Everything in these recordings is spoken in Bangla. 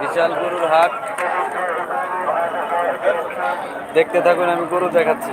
বিশাল গরুর হাট। দেখতে থাকুন আমি গরু দেখাচ্ছি।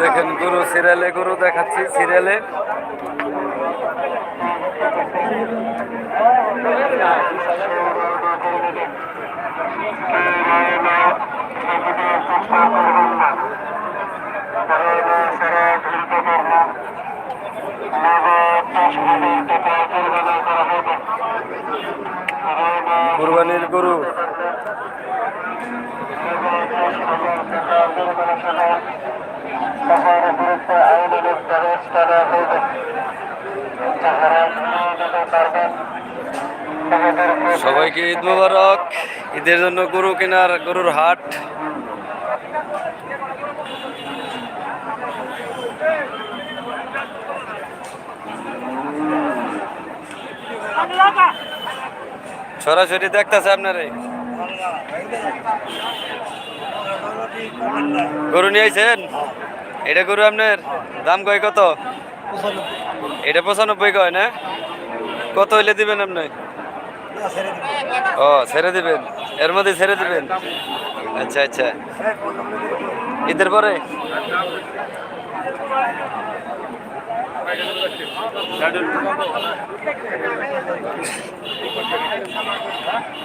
দেখেন গুরু সিরিয়ালে গুরু দেখাচ্ছি সিরিয়ালে। কুরবানির গরু। সবাইকে ঈদ মোবারক। ঈদের জন্য গরু কেনার গরুর হাট। সরাসরি দেখতেছে আপনারে। গরু নিয়েছেন এটা গরু আপনার? দাম কয় কত? এটা পঁচানব্বই কয়, না? কত হইলে দিবেন আপনি? ও, ছেড়ে দিবেন। এর মধ্যে ছেড়ে দিবেন? আচ্ছা আচ্ছা। ঈদের পরে?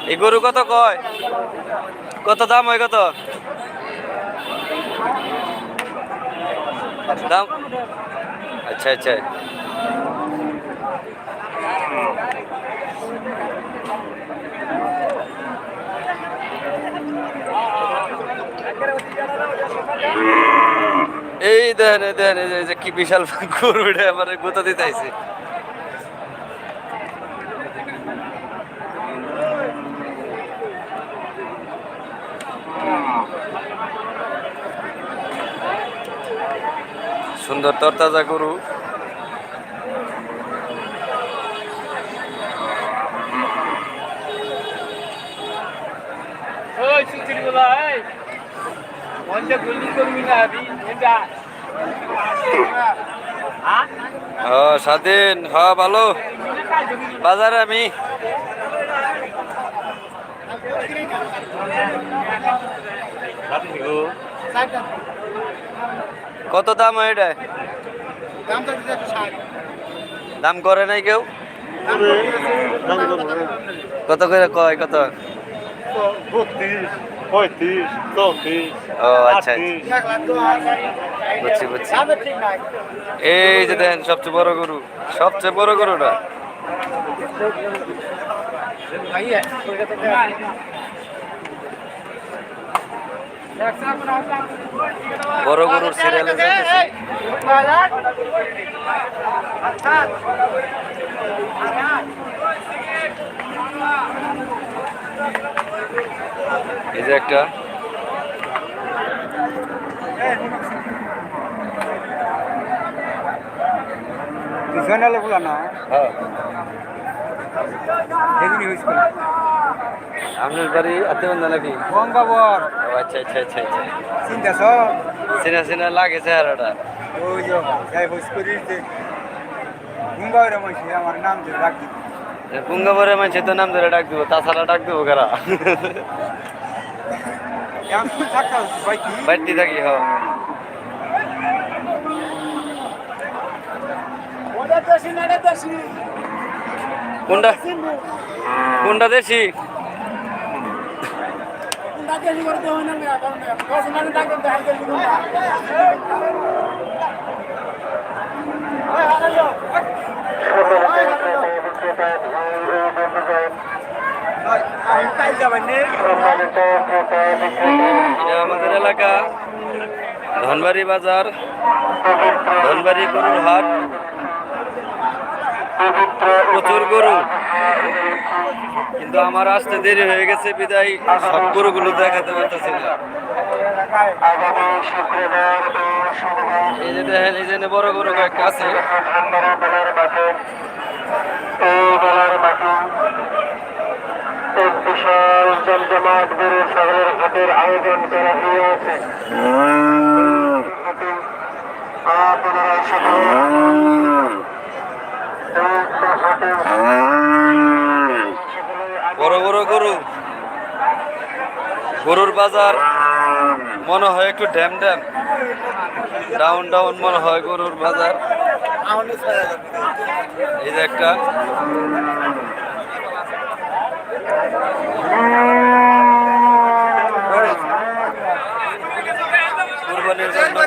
এই গরু কত কয়? কত দাম হয় কত? দাম? আচ্ছা আচ্ছা। এই দেখেন দেখেন যে- কি বিশাল গরু এটা আমার গোতা দিতে সুন্দর তরতাজা গরু। ওই হ্যাঁ ও স্বাধীন হ ভালো। বাজারে আমি। কত দাম হয় এটা? দাম করে নাই কেউ? কত করে কয় কত? বত্রিশ। পঁয়ত্রিশ চৌত্রিশ ও আচ্ছা বুঝছি বুঝছি। এই যে দেখেন সবচেয়ে বড় গরু সবচেয়ে বড় গরুটা। বড় গরুর সিরিয়ালে যাইতেছে এই যে একটা। পিছনে লোকগুলো না? হ্যাঁ। আপনার বাড়ি আত্মীয় নাকি? গঙ্গাবর। আচ্ছা আচ্ছা আচ্ছা আচ্ছা। চিন্তা সব চিনা চিনা লাগে চেহারাটা। ওই যে আমার নাম ধরে রাখি পুঙ্গাবরে মাঝে তো নাম ধরে ডাক দিব, তাছাড়া ডাক দিব কারা? বাড়তি থাকি, হ। কোনটা? কোনটা দেশি? আমাদের এলাকা, ধনবাড়ি বাজার, ধনবাড়ি গরুর হাট। প্রচুর গরু। কিন্তু আমার আসতে দেরি হয়ে গেছে, বিদায়। সব গরুগুলো দেখাতে পারতেছি এই যে দেখেন, এই যে বড় গরু কয়েকটা আছে। বিশাল জমজমাট আয়োজন করা হয়েছে আপনারা সকলে বড় বড় গরু। গরুর বাজার। মনে হয় একটু ড্যাম ড্যাম। ডাউন ডাউন মনে হয় গরুর বাজার। এই যে একটা। কুরবানির জন্য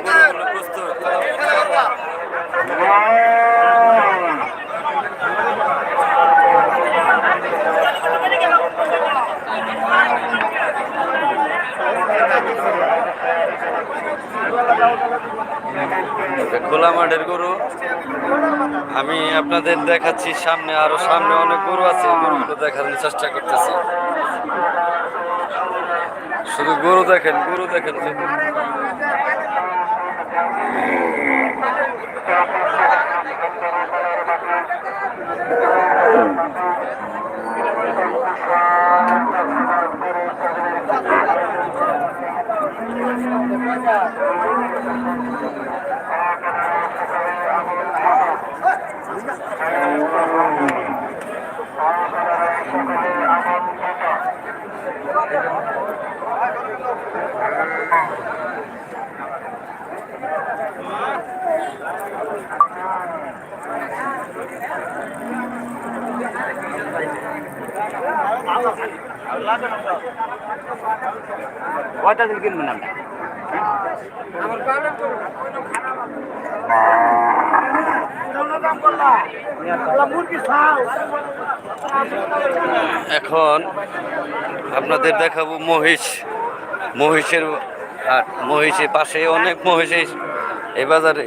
প্রস্তুত। খোলা মাঠের গরু। আমি আপনাদের দেখাচ্ছি, সামনে আরও সামনে অনেক গরু আছে, গরুগুলো দেখানোর চেষ্টা করতেছি। শুধু গরু দেখেন গরু দেখেন শুধু। কয়টা দিন কিনবেন আপনি? এখন আপনাদের দেখাবো মহিষ। মহিষের হাট, মহিষের পাশে অনেক মহিষ এই বাজারে।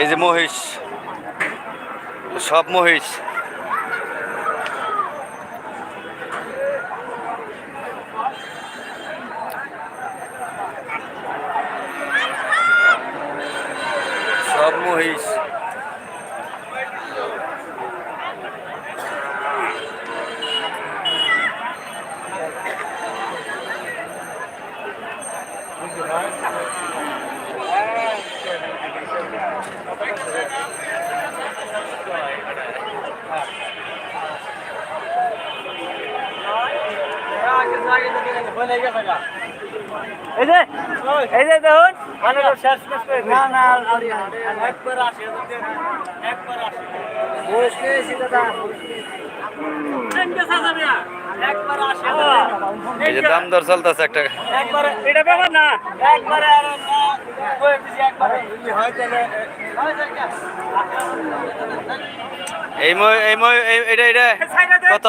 এই যে মহিষ, সব মহিষ। মহিষ এই যে এই যে দেখুন মানে এই যে দাম দর চলতেছে একটা। একবার এটা ব্যাপার না একবারে হয় এই মই এই মই এটা এটা। কত?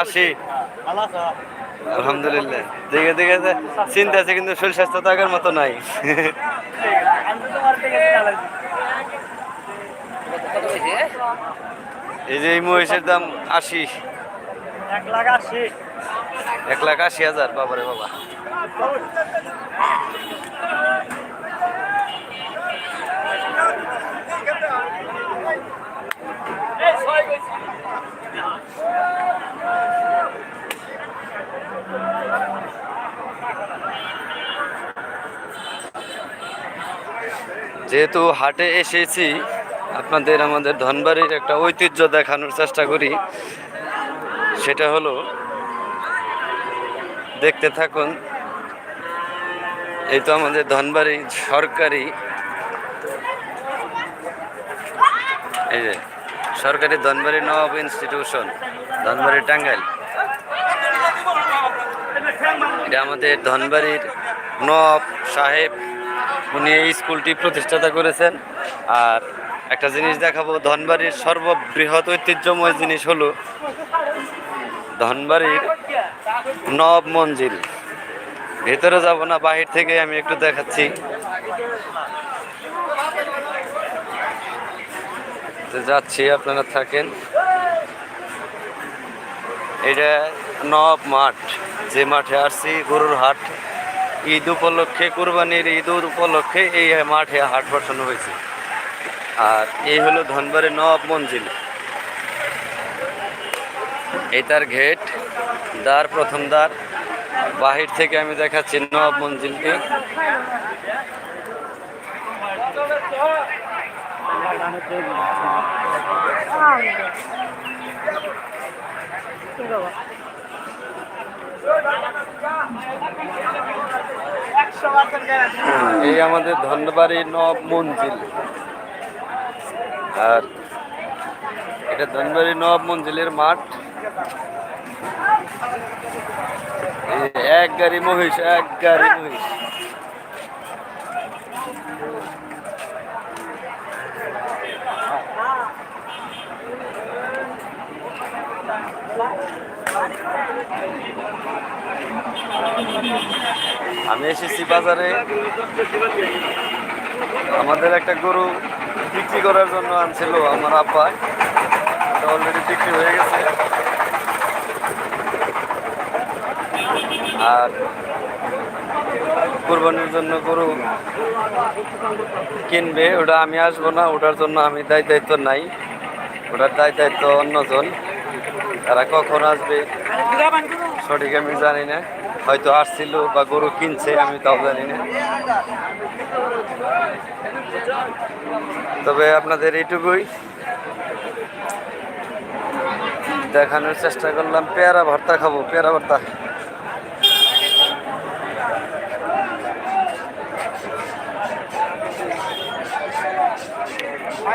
আশি। আলহামদুলিল্লাহ। দেখে দেখে চিন্তা আছে কিন্তু শরীর স্বাস্থ্য থাকার মতো নাই। এই যে এই মহিষের দাম আশি। এক লাখ আশি। এক লাখ আশি হাজার বাবারে বাবা। যেহেতু হাটে এসেছি, আপনাদের আমাদের ধনবাড়ির একটা ঐতিহ্য দেখানোর চেষ্টা করি। সেটা হলো, দেখতে থাকুন, এই তো আমাদের ধনবাড়ি সরকারি, এই যে, সরকারি ধনবাড়ি নবাব ইনস্টিটিউশন ধনবাড়ি টাঙ্গাইল। এটা আমাদের ধনবাড়ির নব সাহেব উনি এই স্কুলটি প্রতিষ্ঠাতা করেছেন। আর একটা জিনিস দেখাবো, ধনবাড়ির সর্ববৃহৎ ঐতিহ্যময় জিনিস হলো ধনবাড়ির নব মঞ্জিল। ভেতরে যাব না, বাহির থেকে আমি একটু দেখাচ্ছি। যাচ্ছি, আপনারা থাকেন। এটা নব মাঠ, যে মাঠে আসছি, গরুর হাট। ঈদ উপলক্ষে, কুরবানির ঈদ উপলক্ষে এই মাঠে হাট বসানো হয়েছে। আর এই হলো ধনবাড়ি নব মঞ্জিল। এই তার ঘেট দ্বার, প্রথম দ্বার। বাহির থেকে আমি দেখাচ্ছি নব মঞ্জিলটি এই আমাদের ধনবাড়ি নব মঞ্জিল। আর এটা ধনবাড়ি নব মঞ্জিলের মাঠ। এক গাড়ি মহিষ, এক গাড়ি মহিষ। আমি এসেছি বাজারে। আমাদের একটা গরু বিক্রি করার জন্য আনছিল আমার আব্বা এটা অলরেডি বিক্রি হয়ে গেছে। আর কোরবানির জন্য গরু কিনবে ওটা আমি আসব না ওটার জন্য আমি দায় দায়িত্ব নাই। ওটার দায় দায়িত্ব অন্যজন। তারা কখন আসবে সঠিক আমি জানি না। হয়তো আসছিল বা গরু কিনছে, আমি তাও জানি না। তবে আপনাদের এইটুকুই। দেখানোর চেষ্টা করলাম, পেয়ারা ভর্তা খাব, পেয়ারা ভর্তা।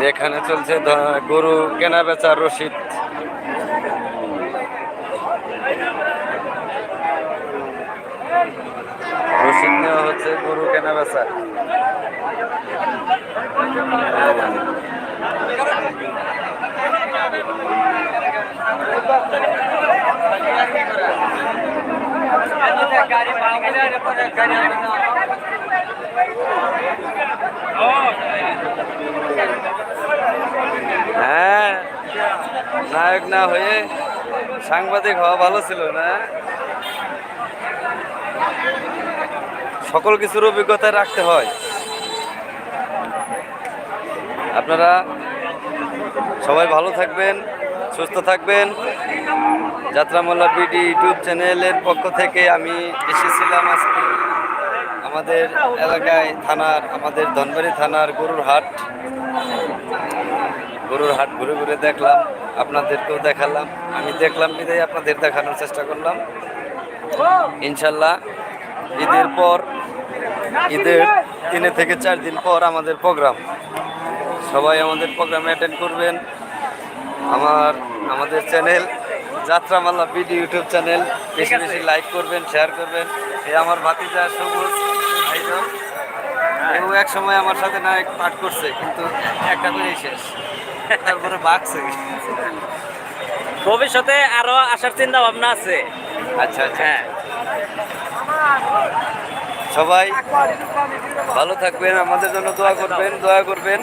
যেখানে চলছে গরু কেনা বেচার রসিদ। কেনা বেচা। হ্যাঁ নায়ক না হয়ে সাংবাদিক হওয়া ভালো ছিল না। সকল কিছুর অভিজ্ঞতা রাখতে হয়। আপনারা সবাই ভালো থাকবেন, সুস্থ থাকবেন। যাত্রামোল্লা বিডি ইউটিউব চ্যানেলের পক্ষ থেকে আমি এসেছিলাম আজকে আমাদের এলাকায় থানার, আমাদের ধনবাড়ি থানার গরুর হাট। গরুর হাট ঘুরে ঘুরে দেখলাম, আপনাদেরকেও দেখালাম। আমি দেখলাম বিদায় আপনাদের দেখানোর চেষ্টা করলাম। ইনশাল্লাহ ঈদের পর ঈদের তিনে থেকে চার দিন পর আমাদের প্রোগ্রাম। সবাই আমাদের প্রোগ্রামে অ্যাটেন্ড করবেন। আমার আমাদের channel Jatramala BD YouTube channel বেশি বেশি লাইক করবেন শেয়ার করবেন। এই আমার ভাতিজা সবুজ ভাইজন। এও এক সময় আমার সাথে নায়ক পাঠ করছে কিন্তু একটা করেই শেষ। তারপরে বাঘছে ভবিষ্যতে আরও আসার চিন্তা ভাবনা আছে। আচ্ছা আচ্ছা। হ্যাঁ। সবাই ভালো থাকবেন, আমাদের জন্য দোয়া করবেন দোয়া করবেন।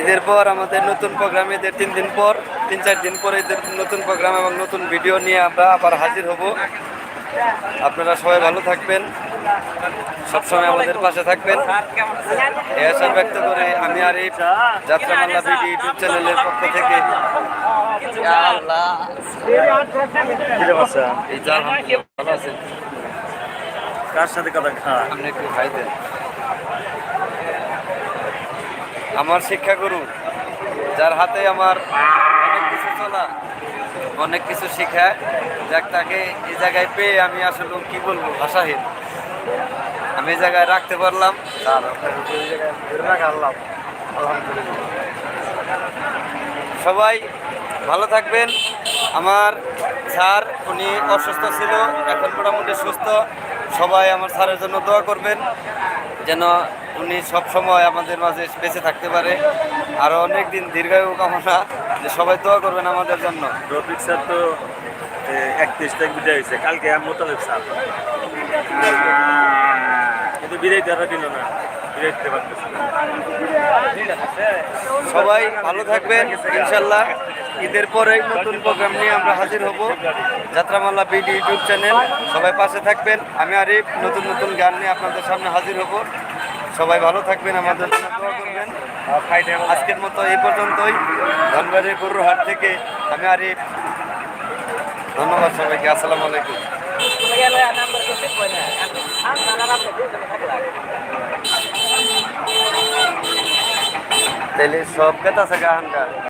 ঈদের পর আমাদের নতুন প্রোগ্রাম ঈদের তিন দিন পর, তিন চার দিন পর ঈদের নতুন প্রোগ্রাম এবং নতুন ভিডিও নিয়ে আমরা আবার হাজির হব। আপনারা সবাই ভালো থাকবেন, সবসময় আমাদের পাশে থাকবেন। এই আশা ব্যক্ত করে আমি আর এই যাত্রা যাত্রামাল্লা বিডি ইউটিউব চ্যানেলের পক্ষ থেকে ভালো আছেন? কার সাথে কথা আপনি একটু খাই দেন। আমার শিক্ষাগুরু যার হাতে আমার অনেক কিছু চলা অনেক কিছু শিখায় যাক তাকে এই জায়গায় পেয়ে আমি আসলে কি বলব ভাষাহীন। আমি এই জায়গায় রাখতে পারলাম। আল্লাহ। সবাই ভালো থাকবেন। আমার স্যার উনি অসুস্থ ছিল এখন মোটামুটি সুস্থ। সবাই আমার স্যারের জন্য দোয়া করবেন, যেন উনি সবসময় আমাদের মাঝে বেঁচে থাকতে পারে। আরও অনেক দিন দীর্ঘায়ু কামনা, যে সবাই দোয়া করবেন আমাদের জন্য। রফিক স্যার তো একত্রিশ তারিখ বিদায় হয়েছে। কালকে মোতালেব স্যার। কিন্তু বিদায় দেওয়ার দিল না। সবাই ভালো থাকবেন, ইনশাল্লাহ। ঈদের পরেই নতুন প্রোগ্রাম নিয়ে আমরা হাজির হব। Jatramalla BD YouTube channel. সবাই পাশে থাকবেন। আমি আরিফ, নতুন নতুন গান নিয়ে আপনাদের সামনে হাজির হব। সবাই ভালো থাকবেন, আমাদের আজকের মতো এই পর্যন্তই। ধনবাড়ি গরুর হাট থেকে আমি আরিফ। ধন্যবাদ সবাইকে। আসসালামু আলাইকুম। তাহলে সব কথা আছে গান